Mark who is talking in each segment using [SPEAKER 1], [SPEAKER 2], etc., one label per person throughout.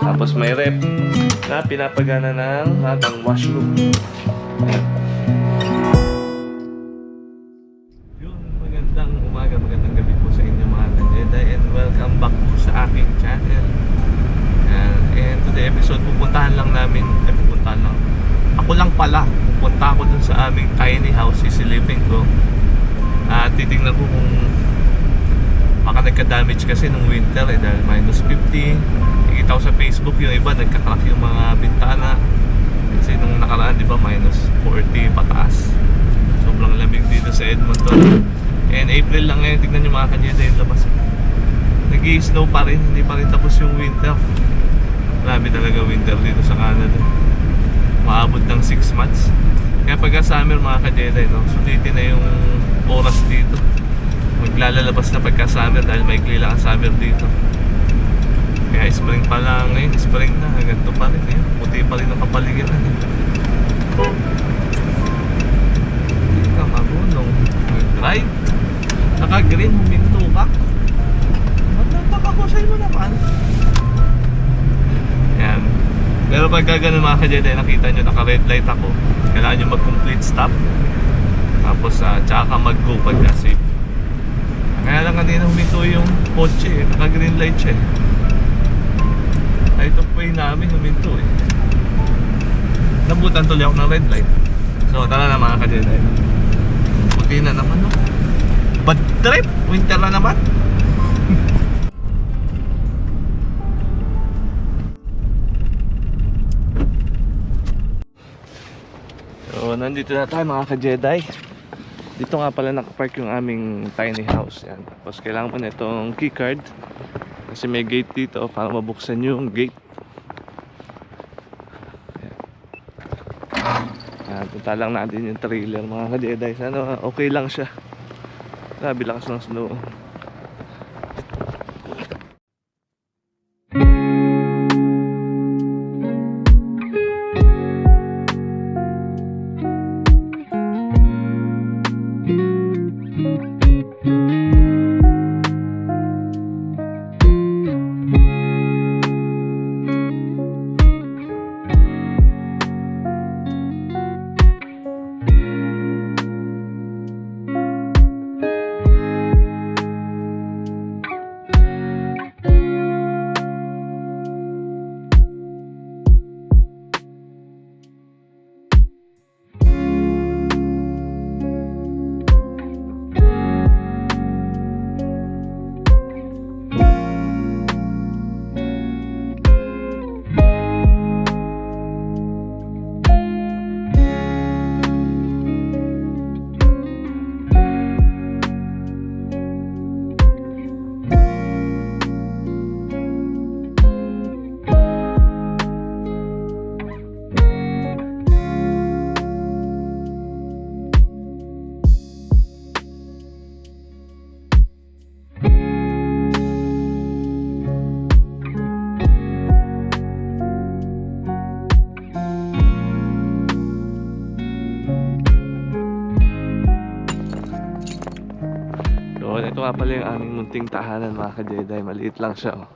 [SPEAKER 1] Tapos may rep na pinapagana ng hatang washroom. Yun, magandang umaga, magandang gabi po sa inyo mga ka-Jedi and welcome back po sa aking channel. Ayan, and today episode pupuntahan lang namin, eh pupuntahan lang. Ako lang pala, pupunta ako dun sa aming tiny house, sisilipin ko. At titingnan ko kung nagka-damage kasi nung winter eh dahil minus 50 nakikita ko sa Facebook yung iba nagka-crack yung mga bintana. Kasi nung nakaraan di ba minus 40 pataas. Sobrang lamig dito sa Edmonton. And April lang ngayon tignan nyo mga kanyeda yung labas. Nag snow pa rin hindi pa rin tapos yung winter. Grabe talaga winter dito sa Canada. Maabot ng 6 months. Kaya pagka summer mga kanyeda no, sulitin na yung oras dito maglalabas na pagka summer dahil maikli lang ang summer dito. Kaya spring pa lang ngayon spring na ganito pa rin eh. puti pa rin ang kapaligiran eh. hindi ka marunong. Mag-drive naka green huminto ka. Ba't napakahusay mo naman? Yan. Pero pagka ganun mga kadyede nakita nyo naka red light ako. Kailangan nyo mag complete stop. Tapos uh, tsaka ka mag go pagka safe kaya lang kanina huminto yung kotse eh. Naka green light siya eh. Light of way namin huminto eh. Nabutan tuloy ako ng red light. So tara na mga kajeday. Puti na naman no. Bad trip! Winter na naman. so nandito na tayo mga ka-Jedi. Dito nga pala nakapark yung aming tiny house. Yan. Tapos kailangan mo na itong keycard. Kasi may gate dito para mabuksan yung gate. Yan. Punta lang natin yung trailer mga ka-Jedi. Sana okay lang siya. Grabe lakas ng snow. Pala yung aming munting tahanan mga ka-Jedi. Maliit lang siya. Oh.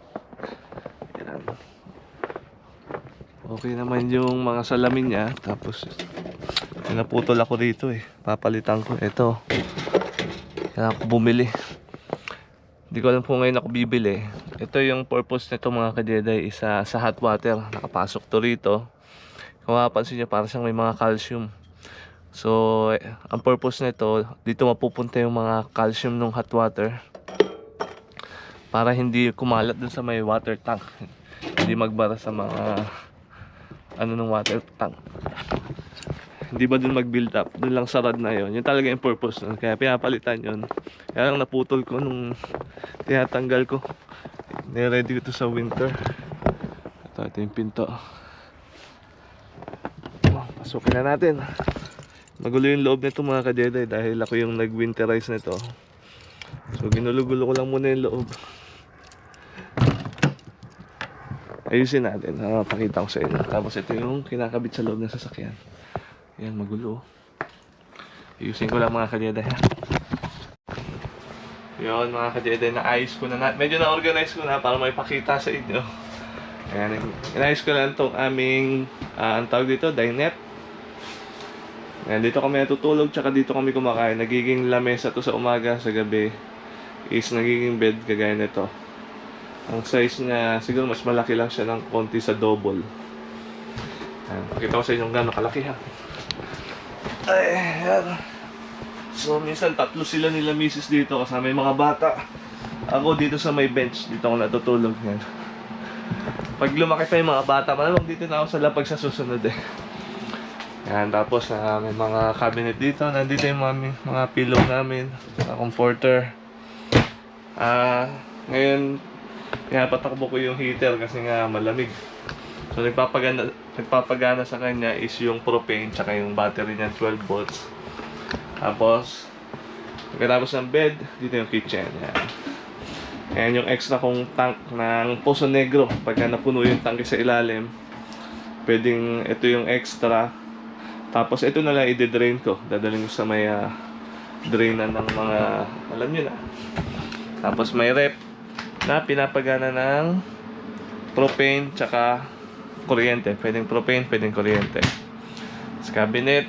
[SPEAKER 1] Okay naman yung mga salamin niya. Tapos, may naputol ako dito eh. Papalitan ko. Ito. Kailangan ko bumili. Hindi ko alam kung ngayon ako bibili. Ito yung purpose nito mga ka-Jedi. Isa sa hot water. Nakapasok to rito. Kung mapapansin nyo, parang siyang may mga calcium. So, ang purpose nito, dito mapupunta yung mga calcium ng hot water para hindi kumalat dun sa may water tank. hindi magbara sa mga ano ng water tank. Hindi ba dun mag-build up? Dun lang sa rod na yon. Yun talaga yung purpose nun. Kaya pinapalitan yun. Kaya lang naputol ko nung tinatanggal ko. Niready ko to sa winter. Ito, ito yung pinto. Pasukin na natin. Magulo yung loob nito mga ka-Jedi dahil ako yung nag-winterize nito. So ginulo-gulo ko lang muna yung loob. Ayusin natin. Ah, pakita ko sa inyo. Tapos ito yung kinakabit sa loob ng sasakyan. Ayan, magulo. Ayusin ko lang mga ka-Jedi ha. Yun mga ka-Jedi, naayos ko na, na medyo na-organize ko na para may pakita sa inyo. Ayan, inayos ko lang itong aming, ah, ang tawag dito, dinette. Ayan, dito kami natutulog, tsaka dito kami kumakain. Nagiging lamesa to sa umaga, sa gabi is nagiging bed kagaya nito. Ang size niya, siguro mas malaki lang siya ng konti sa double. Ayan, pakita ko sa inyo gaano kalaki ha. Ay, ayan. So, minsan tatlo sila nila misis dito kasama yung mga bata. Ako dito sa may bench, dito ako natutulog yan. Pag lumaki pa yung mga bata, malamang dito na ako sa lapag sa susunod eh. Yan, tapos ah, may mga cabinet dito. Nandito yung mga, mga pillow namin, mga comforter. Ah, ngayon, pinapatakbo ko yung heater kasi nga malamig. So, nagpapagana, nagpapagana sa kanya is yung propane tsaka yung battery niya 12 volts. Tapos, pagkatapos ng bed, dito yung kitchen. Yan. Ayan yung extra kong tank ng Poso Negro. Pagka napuno yung tanke sa ilalim, pwedeng ito yung extra. Tapos ito na lang i-drain ko. Dadalhin ko sa may ah, drainan ng mga, alam nyo na. Tapos may rep na pinapagana ng propane tsaka kuryente. Pwedeng propane, pwedeng kuryente. Sa cabinet,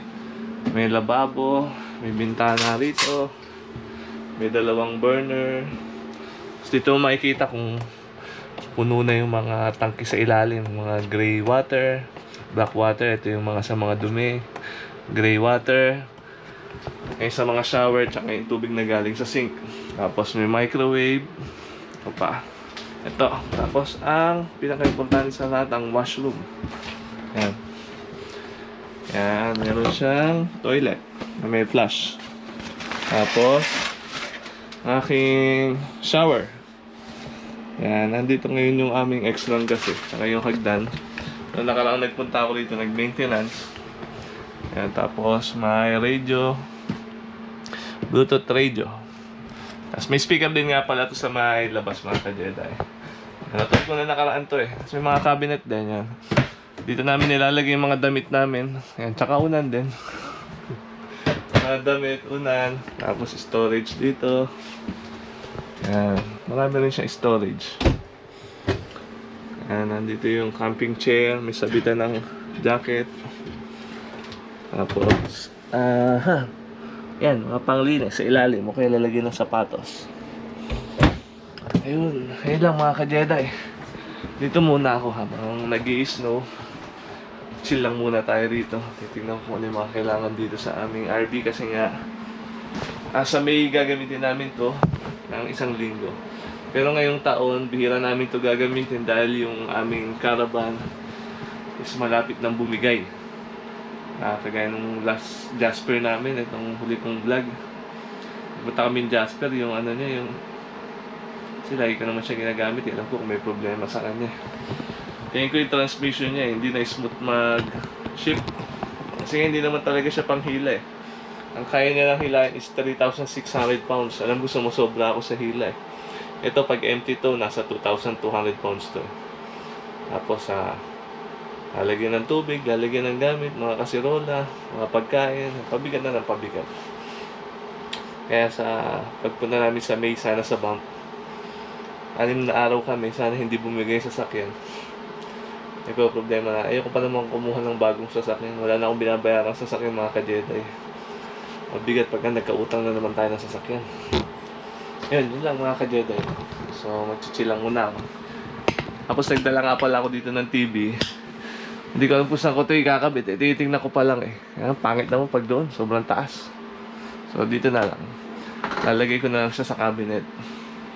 [SPEAKER 1] may lababo, may bintana rito, may dalawang burner. Tapos dito makikita kung puno na yung mga tangki sa ilalim, mga gray water, black water, ito yung mga sa mga dumi, gray water, ay sa mga shower, tsaka yung tubig na galing sa sink. Tapos may microwave, ito pa. Ito. Tapos ang pinaka-importante sa lahat, ang washroom. Yan. Yan, meron siyang toilet na may flush. Tapos, aking shower. Yan, nandito ngayon yung aming ex-lang kasi. Saka yung hagdan. Noong nakaraang nagpunta ako rito, nag-maintenance. Yan, tapos may radio. Bluetooth radio. Tapos may speaker din nga pala to sa may labas mga ka-Jedi. Natulog ko na nakaraan to eh. Tapos may mga cabinet din yan. Dito namin nilalagay yung mga damit namin. Yan, tsaka unan din. mga damit, unan. Tapos storage dito. Yan. Marami rin siyang storage. Yan, nandito yung camping chair. May sabitan ng jacket. Tapos, ah, ha. Yan, mga panglinis sa ilalim. O kaya lalagyan ng sapatos. Ayun, ayun lang mga ka-Jedi. Dito muna ako habang nag snow Chill lang muna tayo rito. Titignan ko ano yung mga kailangan dito sa aming RV kasi nga ah, sa May gagamitin namin to ng isang linggo. Pero ngayong taon, bihira namin to gagamitin dahil yung aming caravan is malapit ng bumigay. Ah, kagaya nung last Jasper namin, itong huli kong vlog. Punta kami Jasper, yung ano niya, yung kasi lagi ko naman siya ginagamit. eh. Alam ko kung may problema sa kanya. Tingin ko yung transmission niya, eh, hindi na smooth mag-shift. Kasi hindi naman talaga siya panghila eh. Ang kaya niya lang hilahin is 3,600 pounds. Alam ko sumusobra ako sa hila eh. Ito pag empty to, nasa 2,200 pounds to. eh. Tapos sa lalagyan ng tubig, lalagyan ng gamit, mga kasirola, mga pagkain, pabigat na ng pabigat. Kaya sa pagpunta namin sa May, sana sa bump, anim na araw kami, sana hindi bumigay sa sakyan. Ito problema na, ayoko pa naman kumuha ng bagong sasakyan. Wala na akong binabayaran sa sasakyan mga ka-Jedi. Mabigat pagka nagkautang na naman tayo ng sasakyan. Yun, yun lang mga ka-Jedi. So, magchichill lang muna ako. Tapos nagdala nga pala ako dito ng TV. Hindi ko alam kung saan ko ito ikakabit. Eh. Tinitingnan ko pa lang eh. Ayan, pangit naman pag doon. Sobrang taas. So, dito na lang. Lalagay ko na lang siya sa cabinet.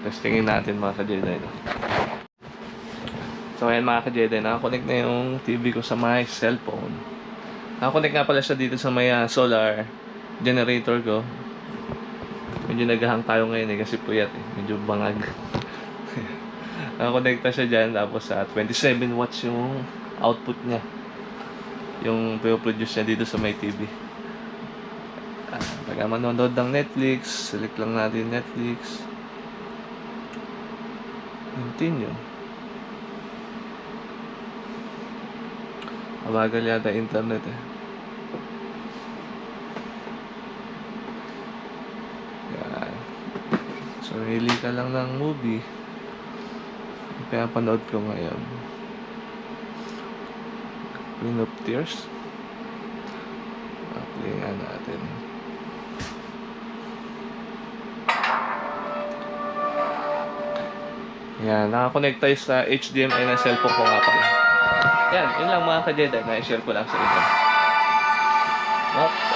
[SPEAKER 1] Tapos tingin natin mga ka-Jedi. No? So ayan mga ka-Jedi, nakakonect na yung TV ko sa my cellphone. Nakakonect nga pala siya dito sa may ah, solar generator ko. Medyo naghahang tayo ngayon eh kasi puyat eh. Medyo bangag. Nakakonekta siya dyan tapos sa 27 watts yung output niya. Yung produce niya dito sa may TV. Ah, pag manonood ng Netflix, select lang natin Netflix. Continue. Mabagal yata internet eh. Pumili ka lang ng movie. Kaya panood ko ngayon. Queen of Tears. Nga natin. Yan, nakakonect tayo sa HDMI ng cellphone ko nga pala. Yan, yun lang mga ka-Jedi. Na-share ko lang sa inyo. Oops.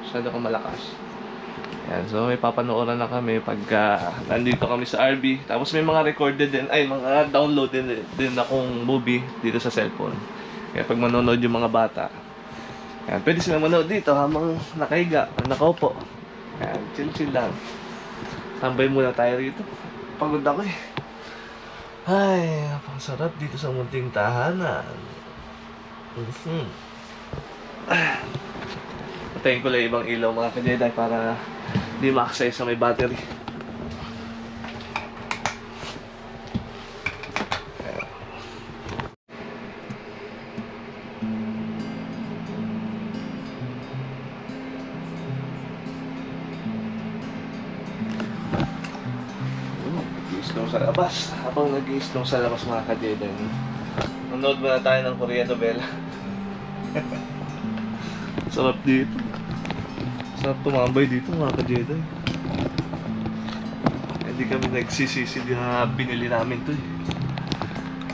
[SPEAKER 1] Masyado kang malakas. Yan, so may papanooran na kami pagka nandito kami sa RB. Tapos may mga recorded din, ay mga download din, din akong movie dito sa cellphone. Kaya pag manonood yung mga bata, yan, pwede sila manood dito habang nakahiga, nakaupo. Yan, chill-chill lang. Tambay muna tayo rito. Pagod ako eh. Ay, napang sarap dito sa munting tahanan. Mhm. Ah. Patayin ko lang ibang ilaw mga ka-Jedi para di ma-access sa may battery. Nag-i-snow sa labas. Habang nag-i-snow sa labas mga ka-Jedi. Nanood muna tayo ng Korean novela. Sarap dito. Sarap tumambay dito mga ka-Jedi. Hindi kami nagsisisi na binili namin to eh.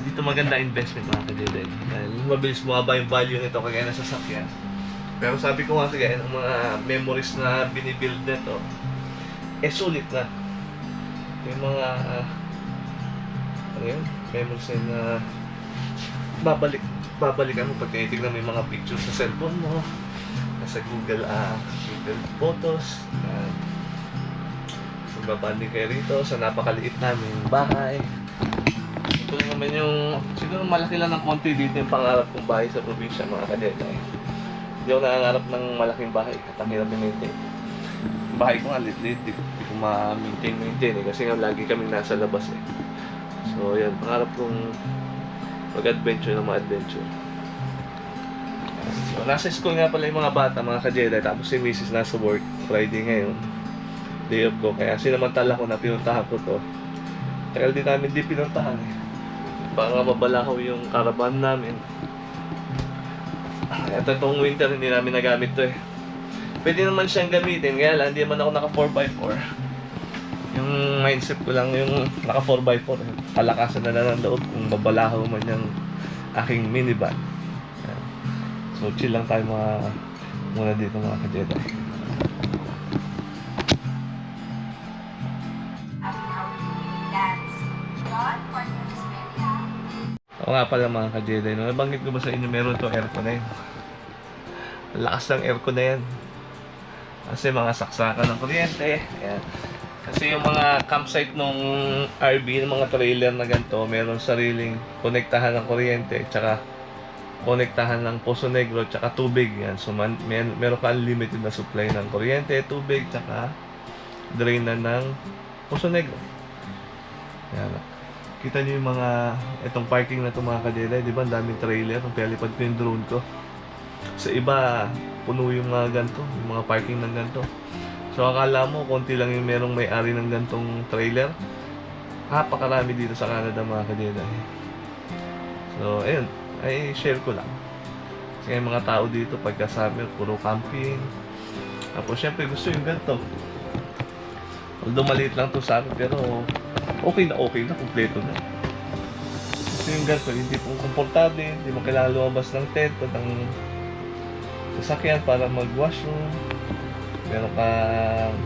[SPEAKER 1] Dito maganda investment mga ka-Jedi. Dahil mabilis bumaba yung value nito kagaya na sasakyan. Pero sabi ko nga kagaya ng mga memories na binibuild nito, eh sulit na. Yung mga uh, ano yun? Memories na babalik babalikan mo pag tinitignan mo yung mga pictures sa cellphone mo nasa Google ah Google Photos uh, so babanding kayo rito sa napakaliit namin bahay. Ito naman yung siguro malaki lang ng konti dito yung pangarap kong bahay sa probinsya mga kadeta eh. hindi ako nangangarap ng malaking bahay at ang hirap i-maintain Yung bahay ko nga lit-lit di, di ko ma-maintain maintain eh. Kasi nga lagi kami nasa labas eh. So yan pangarap kong mag-adventure ng mga adventure. So, nasa school nga pala yung mga bata, mga ka-Jedi, tapos si Mrs. nasa work, Friday ngayon. Day off ko, kaya sinamantala ko na pinuntahan ko to. Tagal din namin di pinuntahan eh. Baka mabalahaw yung caravan namin. Ito itong winter, hindi namin nagamit to eh. Pwede naman siyang gamitin, kaya lang, hindi naman ako naka 4x4. Yung mindset ko lang yung naka 4x4 eh. Na lang ng loob kung babalahaw man yung aking minivan. So chill lang tayo mga muna dito mga ka-Jedi. Oo nga pala mga ka-Jedi, no? nabanggit ko ba sa inyo meron to aircon na yun? Lakas ng aircon na yan. Kasi mga saksakan ng kuryente. Ayan. Kasi yung mga campsite nung RV, ng mga trailer na ganito, meron sariling konektahan ng kuryente, tsaka konektahan ng Poso Negro, tsaka tubig. Yan. So, man, mer meron ka unlimited na supply ng kuryente, tubig, tsaka drain na ng Poso Negro. Yan. Kita niyo yung mga, itong parking na ito mga kadela, di ba? Ang daming trailer. Ang pelipad ko yung drone ko. Sa iba, puno yung mga ganito, yung mga parking ng ganito. So akala mo, konti lang yung merong may-ari ng gantong trailer. Napakarami dito sa Canada mga kadena. So, ayun. Ay, share ko lang. Kasi yung mga tao dito, pagka summer, puro camping. Tapos, syempre, gusto yung ganito. Although maliit lang to sa akin, pero okay na okay na, kompleto na. Gusto yung ganito, hindi pong komportable, hindi mo kailangan lumabas ng tent at ng sasakyan para mag-washroom meron kang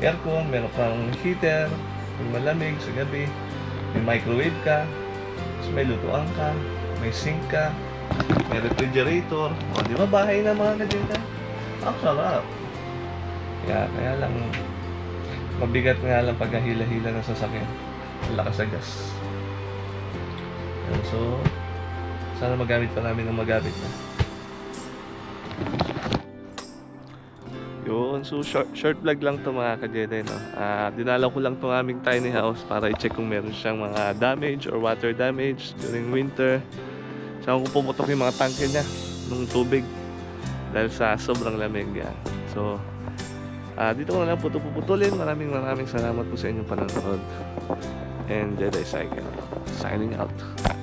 [SPEAKER 1] aircon, meron kang heater, may malamig sa gabi, may microwave ka, tapos may lutuan ka, may sink ka, may refrigerator, o di ba bahay na mga kadita? Ang sarap. Kaya, kaya lang, mabigat nga lang pag hila-hila ng sasakyan. Ang lakas sa gas. Yan, so, sana magamit pa namin ng magamit na. Yun, so short, short vlog lang to mga ka-Jedi, no? Ah, dinalaw ko lang tong aming tiny house para i-check kung meron siyang mga damage or water damage during winter. Saan ko pumutok yung mga tangke niya ng tubig dahil sa sobrang lamig yan. So, Ah, dito ko na lang po ito puputulin. Maraming maraming salamat po sa inyong panonood. And Jedi Cycle, signing out.